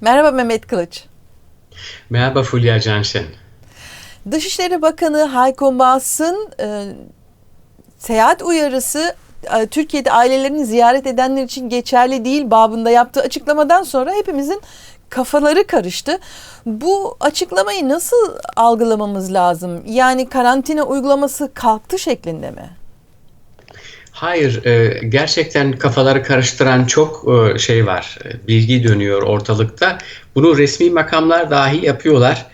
Merhaba Mehmet Kılıç. Merhaba Fulya Canşen. Dışişleri Bakanı Heiko Maas'ın e, seyahat uyarısı e, Türkiye'de ailelerini ziyaret edenler için geçerli değil babında yaptığı açıklamadan sonra hepimizin kafaları karıştı. Bu açıklamayı nasıl algılamamız lazım? Yani karantina uygulaması kalktı şeklinde mi? Hayır, e, gerçekten kafaları karıştıran çok e, şey var, e, bilgi dönüyor ortalıkta. Bunu resmi makamlar dahi yapıyorlar.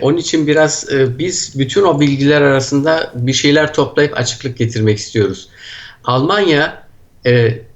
Onun için biraz biz bütün o bilgiler arasında bir şeyler toplayıp açıklık getirmek istiyoruz. Almanya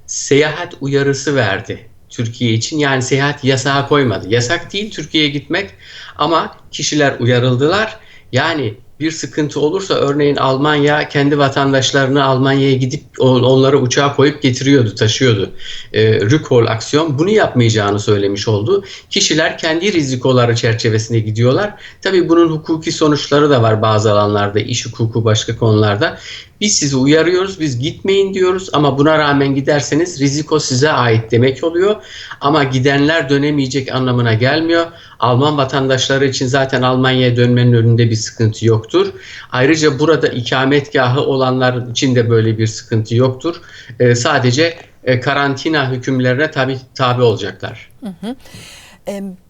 seyahat uyarısı verdi Türkiye için. Yani seyahat yasağı koymadı. Yasak değil Türkiye'ye gitmek ama kişiler uyarıldılar. Yani bir sıkıntı olursa örneğin Almanya kendi vatandaşlarını Almanya'ya gidip onları uçağa koyup getiriyordu, taşıyordu. E, recall aksiyon bunu yapmayacağını söylemiş oldu. Kişiler kendi rizikoları çerçevesinde gidiyorlar. Tabii bunun hukuki sonuçları da var bazı alanlarda, iş hukuku başka konularda. Biz sizi uyarıyoruz, biz gitmeyin diyoruz ama buna rağmen giderseniz riziko size ait demek oluyor. Ama gidenler dönemeyecek anlamına gelmiyor. Alman vatandaşları için zaten Almanya'ya dönmenin önünde bir sıkıntı yoktur. Ayrıca burada ikametgahı olanlar için de böyle bir sıkıntı yoktur. E, sadece e, karantina hükümlerine tabi tabi olacaklar. Hı hı.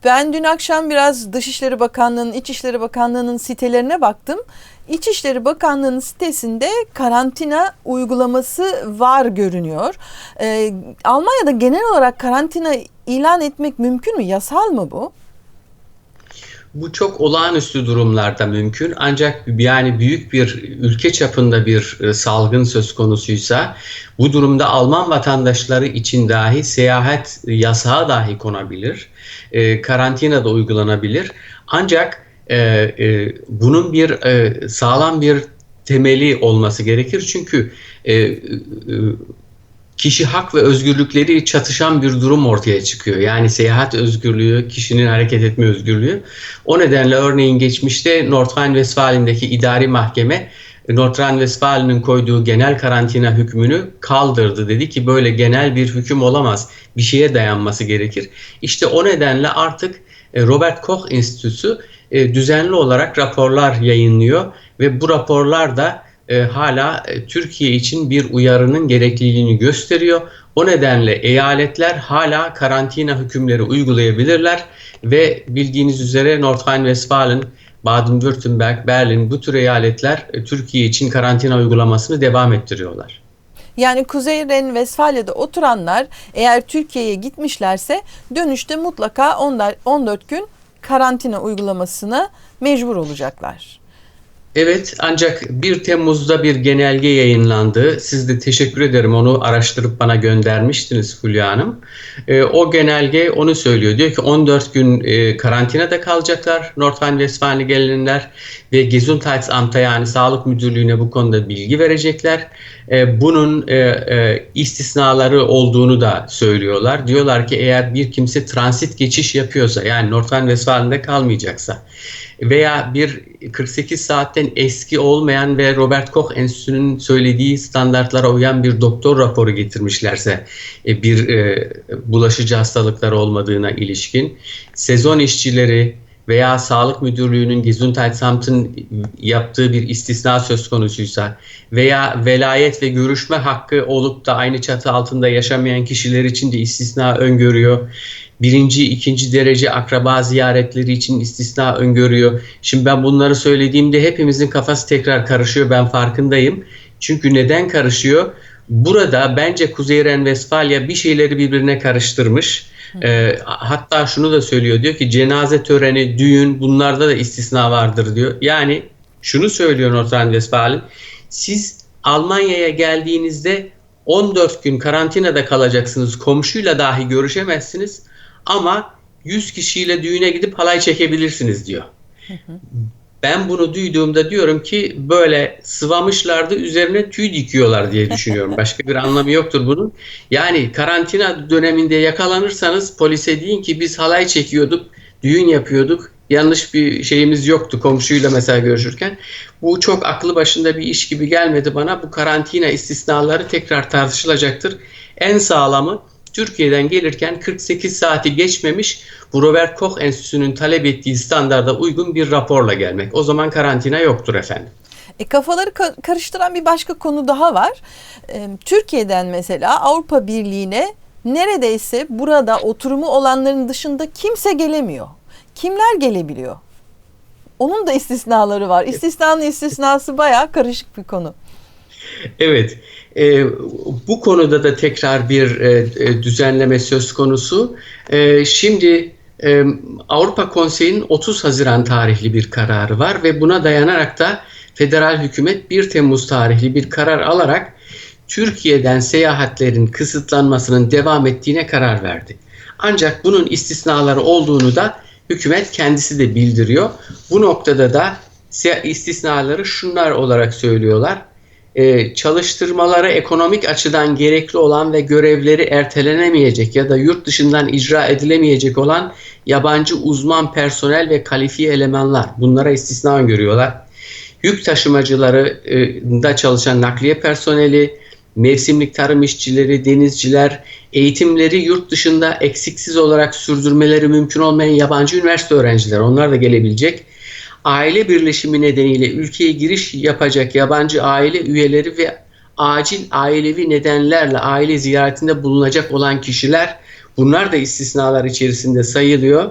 Ben dün akşam biraz Dışişleri Bakanlığı'nın, İçişleri Bakanlığı'nın sitelerine baktım. İçişleri Bakanlığı'nın sitesinde karantina uygulaması var görünüyor. Ee, Almanya'da genel olarak karantina ilan etmek mümkün mü? Yasal mı bu? Bu çok olağanüstü durumlarda mümkün ancak yani büyük bir ülke çapında bir e, salgın söz konusuysa bu durumda Alman vatandaşları için dahi seyahat yasağı dahi konabilir. E, karantina da uygulanabilir. Ancak e, e, bunun bir e, sağlam bir temeli olması gerekir. Çünkü e, e, kişi hak ve özgürlükleri çatışan bir durum ortaya çıkıyor. Yani seyahat özgürlüğü, kişinin hareket etme özgürlüğü. O nedenle örneğin geçmişte Nordrhein-Westfalen'deki idari mahkeme Nordrhein-Westfalen'in koyduğu genel karantina hükmünü kaldırdı. Dedi ki böyle genel bir hüküm olamaz. Bir şeye dayanması gerekir. İşte o nedenle artık e, Robert Koch Enstitüsü e, düzenli olarak raporlar yayınlıyor ve bu raporlar da e, hala e, Türkiye için bir uyarının gerekliliğini gösteriyor. O nedenle eyaletler hala karantina hükümleri uygulayabilirler ve bildiğiniz üzere Nordrhein-Westfalen, Baden-Württemberg, Berlin bu tür eyaletler e, Türkiye için karantina uygulamasını devam ettiriyorlar. Yani Kuzey Ren-Vesfalya'da oturanlar eğer Türkiye'ye gitmişlerse dönüşte mutlaka 14 gün karantina uygulamasına mecbur olacaklar. Evet ancak 1 Temmuz'da bir genelge yayınlandı. Siz de teşekkür ederim onu araştırıp bana göndermiştiniz Fulya Hanım. E, o genelge onu söylüyor. Diyor ki 14 gün e, karantinada kalacaklar Nordrhein-Westfalen'e gelinler ve Gesundheitsamt'a yani Sağlık Müdürlüğü'ne bu konuda bilgi verecekler. E, bunun e, e, istisnaları olduğunu da söylüyorlar. Diyorlar ki eğer bir kimse transit geçiş yapıyorsa yani Nordrhein-Westfalen'de kalmayacaksa veya bir 48 saatten eski olmayan ve Robert Koch Enstitüsü'nün söylediği standartlara uyan bir doktor raporu getirmişlerse e, bir e, bulaşıcı hastalıklar olmadığına ilişkin sezon işçileri veya Sağlık Müdürlüğü'nün Gesundheitsamt'ın yaptığı bir istisna söz konusuysa veya velayet ve görüşme hakkı olup da aynı çatı altında yaşamayan kişiler için de istisna öngörüyor birinci, ikinci derece akraba ziyaretleri için istisna öngörüyor. Şimdi ben bunları söylediğimde hepimizin kafası tekrar karışıyor. Ben farkındayım. Çünkü neden karışıyor? Burada bence Kuzey Ren-Vesfalya bir şeyleri birbirine karıştırmış. E, hatta şunu da söylüyor diyor ki cenaze töreni, düğün bunlarda da istisna vardır diyor. Yani şunu söylüyor Nordrhein-Westfalen. Siz Almanya'ya geldiğinizde 14 gün karantinada kalacaksınız. Komşuyla dahi görüşemezsiniz. Ama 100 kişiyle düğüne gidip halay çekebilirsiniz diyor. Ben bunu duyduğumda diyorum ki böyle sıvamışlardı üzerine tüy dikiyorlar diye düşünüyorum. Başka bir anlamı yoktur bunun. Yani karantina döneminde yakalanırsanız polise deyin ki biz halay çekiyorduk, düğün yapıyorduk. Yanlış bir şeyimiz yoktu komşuyla mesela görüşürken. Bu çok aklı başında bir iş gibi gelmedi bana. Bu karantina istisnaları tekrar tartışılacaktır. En sağlamı Türkiye'den gelirken 48 saati geçmemiş bu Robert Koch Enstitüsü'nün talep ettiği standarda uygun bir raporla gelmek. O zaman karantina yoktur efendim. E, kafaları ka- karıştıran bir başka konu daha var. E, Türkiye'den mesela Avrupa Birliği'ne neredeyse burada oturumu olanların dışında kimse gelemiyor. Kimler gelebiliyor? Onun da istisnaları var. İstisnanın istisnası bayağı karışık bir konu. Evet, e, bu konuda da tekrar bir e, e düzenleme söz konusu. E, şimdi e, Avrupa Konseyi'nin 30 Haziran tarihli bir kararı var ve buna dayanarak da federal hükümet 1 Temmuz tarihli bir karar alarak Türkiye'den seyahatlerin kısıtlanmasının devam ettiğine karar verdi. Ancak bunun istisnaları olduğunu da hükümet kendisi de bildiriyor. Bu noktada da istisnaları şunlar olarak söylüyorlar. Ee, çalıştırmaları ekonomik açıdan gerekli olan ve görevleri ertelenemeyecek ya da yurt dışından icra edilemeyecek olan yabancı uzman personel ve kalifiye elemanlar bunlara istisna görüyorlar. Yük taşımacıları da çalışan nakliye personeli, mevsimlik tarım işçileri, denizciler, eğitimleri yurt dışında eksiksiz olarak sürdürmeleri mümkün olmayan yabancı üniversite öğrencileri onlar da gelebilecek. Aile birleşimi nedeniyle ülkeye giriş yapacak yabancı aile üyeleri ve acil ailevi nedenlerle aile ziyaretinde bulunacak olan kişiler bunlar da istisnalar içerisinde sayılıyor.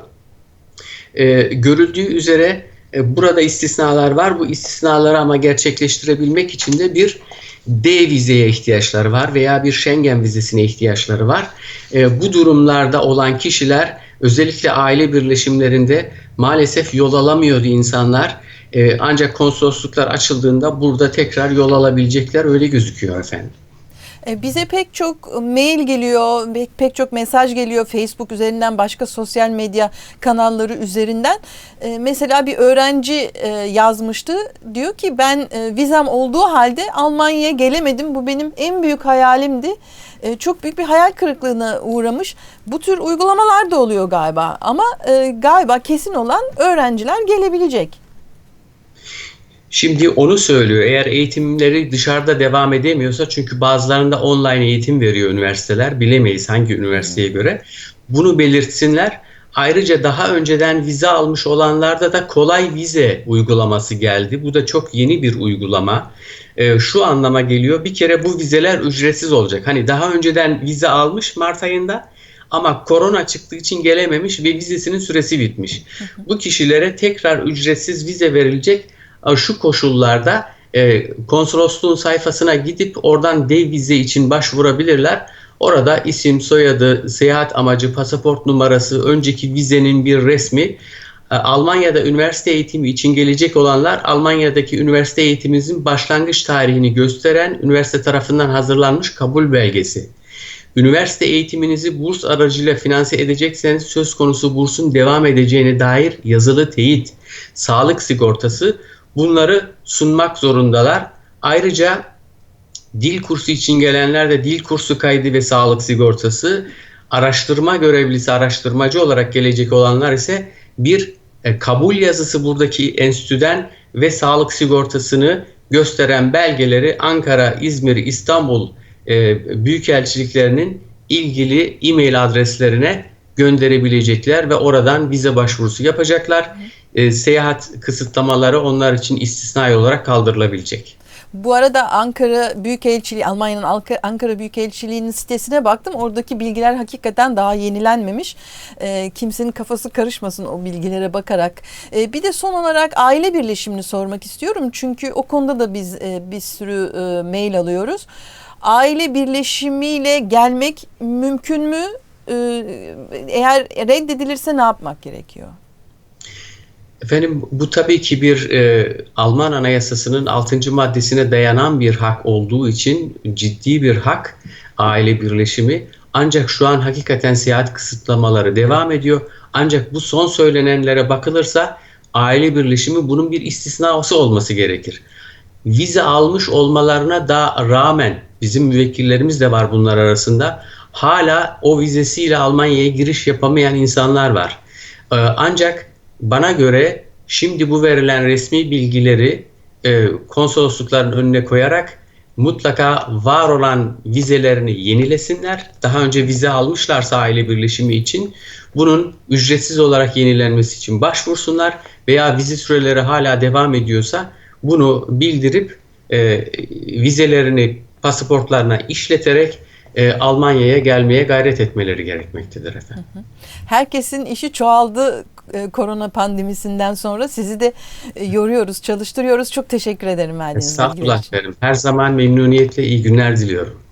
Ee, görüldüğü üzere e, burada istisnalar var. Bu istisnaları ama gerçekleştirebilmek için de bir D vizeye ihtiyaçları var veya bir Schengen vizesine ihtiyaçları var. E, bu durumlarda olan kişiler özellikle aile birleşimlerinde maalesef yol alamıyordu insanlar. E, ancak konsolosluklar açıldığında burada tekrar yol alabilecekler öyle gözüküyor efendim. E, bize pek çok mail geliyor, pek çok mesaj geliyor Facebook üzerinden, başka sosyal medya kanalları üzerinden. E, mesela bir öğrenci e, yazmıştı. Diyor ki ben vizem olduğu halde Almanya'ya gelemedim. Bu benim en büyük hayalimdi. Çok büyük bir hayal kırıklığına uğramış. Bu tür uygulamalar da oluyor galiba. Ama galiba kesin olan öğrenciler gelebilecek. Şimdi onu söylüyor. Eğer eğitimleri dışarıda devam edemiyorsa çünkü bazılarında online eğitim veriyor üniversiteler. Bilemeyiz hangi üniversiteye göre. Bunu belirtsinler. Ayrıca daha önceden vize almış olanlarda da kolay vize uygulaması geldi. Bu da çok yeni bir uygulama. Ee, şu anlama geliyor. Bir kere bu vizeler ücretsiz olacak. Hani daha önceden vize almış Mart ayında ama korona çıktığı için gelememiş ve vizesinin süresi bitmiş. Bu kişilere tekrar ücretsiz vize verilecek şu koşullarda e, konsolosluğun sayfasına gidip oradan dev vize için başvurabilirler. Orada isim, soyadı, seyahat amacı, pasaport numarası, önceki vizenin bir resmi. E, Almanya'da üniversite eğitimi için gelecek olanlar Almanya'daki üniversite eğitiminizin başlangıç tarihini gösteren üniversite tarafından hazırlanmış kabul belgesi. Üniversite eğitiminizi burs aracıyla finanse edecekseniz söz konusu bursun devam edeceğine dair yazılı teyit, sağlık sigortası bunları sunmak zorundalar. Ayrıca dil kursu için gelenler de dil kursu kaydı ve sağlık sigortası, araştırma görevlisi, araştırmacı olarak gelecek olanlar ise bir e, kabul yazısı buradaki enstitüden ve sağlık sigortasını gösteren belgeleri Ankara, İzmir, İstanbul e, büyükelçiliklerinin ilgili e-mail adreslerine gönderebilecekler ve oradan vize başvurusu yapacaklar e, seyahat kısıtlamaları onlar için istisnai olarak kaldırılabilecek. Bu arada Ankara Büyükelçiliği, Almanya'nın Ankara Büyükelçiliği'nin sitesine baktım. Oradaki bilgiler hakikaten daha yenilenmemiş. E, kimsenin kafası karışmasın o bilgilere bakarak. E, bir de son olarak aile birleşimini sormak istiyorum. Çünkü o konuda da biz e, bir sürü e, mail alıyoruz. Aile birleşimiyle gelmek mümkün mü? E, eğer reddedilirse ne yapmak gerekiyor? Efendim bu tabii ki bir e, Alman Anayasası'nın 6. maddesine dayanan bir hak olduğu için ciddi bir hak aile birleşimi. Ancak şu an hakikaten seyahat kısıtlamaları devam ediyor. Ancak bu son söylenenlere bakılırsa aile birleşimi bunun bir istisnası olması gerekir. Vize almış olmalarına da rağmen bizim müvekkillerimiz de var bunlar arasında. Hala o vizesiyle Almanya'ya giriş yapamayan insanlar var. Ee, ancak bana göre şimdi bu verilen resmi bilgileri e, konsoloslukların önüne koyarak mutlaka var olan vizelerini yenilesinler. Daha önce vize almışlarsa aile birleşimi için bunun ücretsiz olarak yenilenmesi için başvursunlar veya vize süreleri hala devam ediyorsa bunu bildirip e, vizelerini pasaportlarına işleterek e, Almanya'ya gelmeye gayret etmeleri gerekmektedir efendim. Herkesin işi çoğaldı e, korona pandemisinden sonra. Sizi de e, yoruyoruz, çalıştırıyoruz. Çok teşekkür ederim verdiğiniz bilgiler Estağfurullah efendim. Her zaman memnuniyetle iyi günler diliyorum.